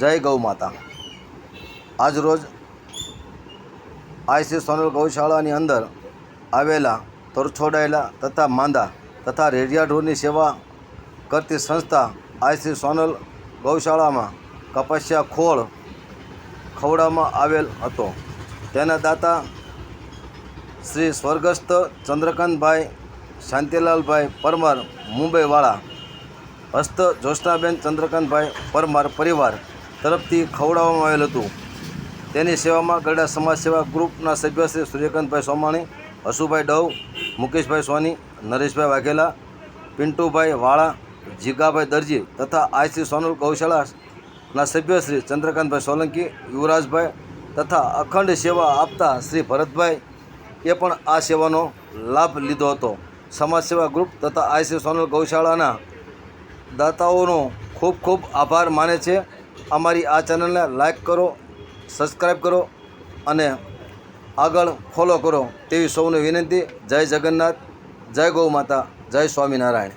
જય ગૌ માતા. આજરોજ આઈસી સોનલ ગૌશાળાની અંદર આવેલા, તરછોડાયેલા તથા માંદા તથા રેડિયા ઢોરની સેવા કરતી સંસ્થા આઈસી સોનલ ગૌશાળામાં કપાસિયા ખોળ ખવડાવવામાં આવેલ હતો. તેના દાતા શ્રી સ્વર્ગસ્થ ચંદ્રકાંતભાઈ શાંતિલાલભાઈ પરમાર મુંબઈવાળા હસ્ત જ્યોત્સનાબેન ચંદ્રકાંતભાઈ પરમાર પરિવાર તરફથી ખવડાવવામાં આવેલ હતું. તેની સેવામાં ગરડા સમાજ સેવા ગ્રુપના સભ્ય શ્રી સૂર્યકાંતભાઈ સોમાણી, હસુભાઈ ડવ, મુકેશભાઈ સોની, નરેશભાઈ વાઘેલા, પિન્ટુભાઈ વાળા, જીગાભાઈ દરજી તથા આઈસી સોનલ ગૌશાળાના સભ્ય શ્રી ચંદ્રકાંતભાઈ સોલંકી, યુવરાજભાઈ તથા અખંડ સેવા આપતા શ્રી ભરતભાઈ એ પણ આ સેવાનો લાભ લીધો હતો. સમાજ સેવા ગ્રુપ તથા આઈસી સોનલ ગૌશાળાના દાતાઓનો ખૂબ ખૂબ આભાર માને છે. અમારી આ ચેનલને લાઈક કરો, સબસ્ક્રાઈબ કરો અને આગળ ફોલો કરો તેવી સૌને વિનંતી. જય જગન્નાથ, જય ગૌ માતા, જય સ્વામિનારાયણ.